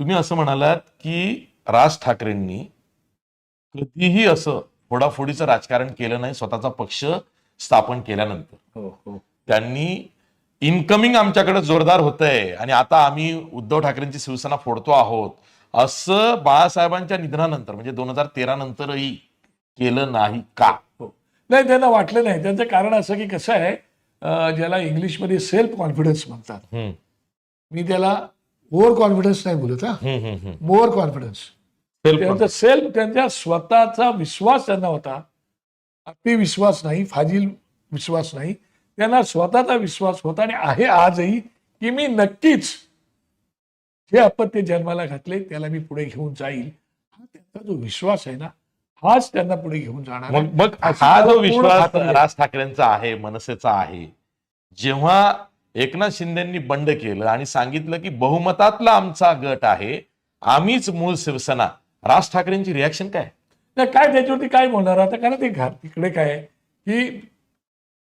तुम्ही असं म्हणालात की राज ठाकरेंनी कधीही असं फोडाफोडीचं राजकारण केलं नाही स्वतःचा पक्ष स्थापन केल्यानंतर. हो हो. त्यांनी इनकमिंग आमच्याकडे जोरदार होतंय आणि आता आम्ही उद्धव ठाकरेंची शिवसेना फोडतो आहोत असं बाळासाहेबांच्या निधनानंतर म्हणजे दोन हजार तेरा नंतरही केलं नाही का? हो. नाही त्यांना वाटलं नाही. त्यांचं कारण असं की कसं आहे ज्याला इंग्लिशमध्ये सेल्फ कॉन्फिडन्स म्हणतात. मी त्याला ओव्हर कॉन्फिडन्स नाही बोलत हा हम्म, हम्म, हम्म. मोअर कॉन्फिडन्स त्यांचा सेल्फ त्यांच्या स्वतःचा विश्वास त्यांना होता अति विश्वास नाही फाजील विश्वास नाही त्यांना स्वतःचा विश्वास होता आणि आहे आजही की मी नक्कीच जे अपत्य जन्माला घातले त्याला मी पुढे घेऊन जाईल हा त्यांचा जो विश्वास आहे ना हाच त्यांना पुढे घेऊन जाणार. मग हा जो विश्वास. राज ठाकरेंचा आहे मनसेचा आहे जेव्हा एकनाथ शिंदेंनी बंड केलं आणि सांगितलं की बहुमतातला आमचा गट आहे आम्हीच मूळ शिवसेना. राज ठाकरेंची रिॲक्शन काय? नाही काय त्याच्यावरती काय बोलणार? आता कारण ते घात तिकडे काय की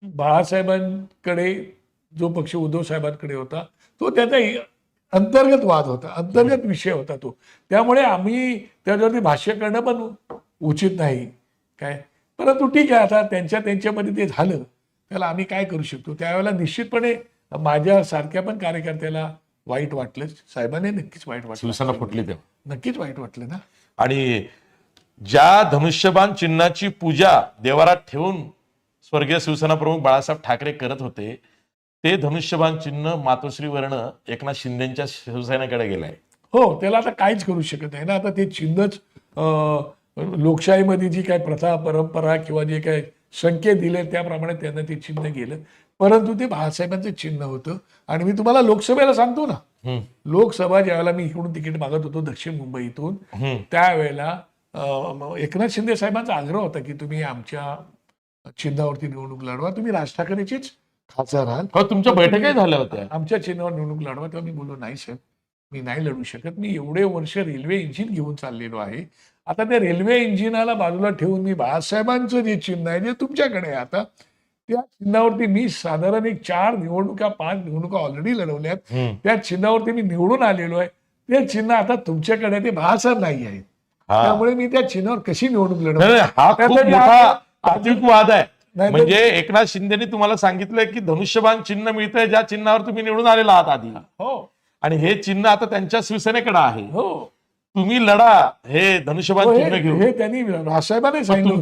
बाळासाहेबांकडे जो पक्ष उद्धव साहेबांकडे होता तो त्याचा अंतर्गत वाद होता अंतर्गत विषय होता तो. त्यामुळे आम्ही त्याच्यावरती भाष्य करणं पण उचित नाही. काय? परंतु ठीक आहे आता त्यांच्या त्यांच्यामध्ये ते झालं. त्याला आम्ही काय करू शकतो? त्यावेळेला निश्चितपणे माझ्या सारख्या पण कार्यकर्त्याला वाईट वाटलं. साहेबांनी नक्कीच वाईट शिवसेना वाटलं फुटली तेव्हा. नक्कीच वाईट वाटलं ना. आणि ज्या धनुष्यबाण चिन्हाची पूजा देवारात ठेवून स्वर्गीय शिवसेना प्रमुख बाळासाहेब ठाकरे करत होते ते धनुष्यबाण चिन्ह मातोश्री वर्ण एकनाथ शिंदेच्या शिवसेनेकडे गेलंय. हो त्याला आता काहीच करू शकत नाही ना. आता ते चिन्हच लोकशाहीमध्ये जी काय प्रथा परंपरा किंवा जे काय संकेत दिले त्याप्रमाणे त्यांना ते चिन्ह गेलं. परंतु ते बाळासाहेबांचं चिन्ह होतं. आणि मी तुम्हाला लोकसभेला सांगतो ना. लोकसभा ज्यावेळेला मी इकडून तिकीट मागत होतो दक्षिण मुंबईतून. त्यावेळेला एकनाथ शिंदे साहेबांचा आग्रह होता की तुम्ही आमच्या चिन्हावरती निवडणूक लढवा. तुम्ही राज ठाकरेचीच खासदार आहात. हो तुमच्या बैठकाही झाल्या होत्या. आमच्या चिन्हावर निवडणूक लढवा तेव्हा मी बोललो नाही साहेब मी नाही लढू शकत. मी एवढे वर्ष रेल्वे इंजिन घेऊन चाललेलो आहे. आता त्या रेल्वे इंजिनाला बाजूला ठेवून मी बाळासाहेबांचं जे चिन्ह आहे जे तुमच्याकडे आहे. आता त्या चिन्हावरती मी साधारण एक चार निवडणुका पाच निवडणुका ऑलरेडी लढवल्यात. त्या चिन्हावरती मी निवडून आलेलो आहे. ते चिन्ह आता तुमच्याकडे ते बाळासाहेब नाही आहेत. त्यामुळे मी त्या चिन्हावर कशी निवडणूक हा तर- म्हणजे एकनाथ शिंदेनी तुम्हाला सांगितलंय की धनुष्यबाण चिन्ह मिळतंय ज्या चिन्हावर तुम्ही निवडून आलेला आहात आधी. हो. आणि हे चिन्ह आता त्यांच्या शिवसेनेकडे आहे. हो. तुम्ही लढा. हे धनुष्यबाण हो, चिन्ह घेऊन. हे त्यांनी राजसाहेबांनी सांगितलं